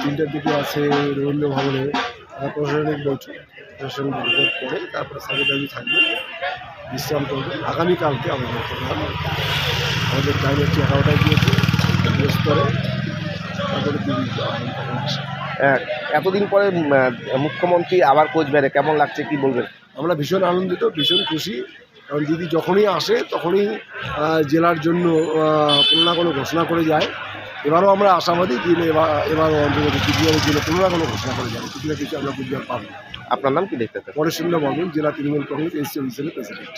তিনটার দিকে আছে রবীন্দ্র ভবনে প্রশাসনিক বৈঠক প্রশাসনিক বৈঠক করে তারপরে সাগরদাবি থাকবে। বিশ্রাম করবে। আগামীকালকে আমাদের প্রোগ্রাম আমাদের টাইম হচ্ছে এগারোটায় বৃহস্পরে তারপরে হ্যাঁ, এতদিন পরে মুখ্যমন্ত্রী আবার কোচবিহারে কেমন লাগছে, কি বলবেন? আমরা ভীষণ আনন্দিত ভীষণ খুশি। কারণ দিদি যখনই আসে তখনই জেলার জন্য কোনো না কোনো ঘোষণা করে যায়। এবারও আমরা আশাবাদী দিন এবার এবার অন্তত কুচবিহারের জন্য কোনো না কোনো ঘোষণা করে যাবে। কিছু না কিছু আমরা কুচবিহার পাবো আপনার নাম কি দেখতে পরেশ চন্দ্র বর্মন জেলা তৃণমূল কংগ্রেস এসসি অফিসের প্রেসিডেন্ট।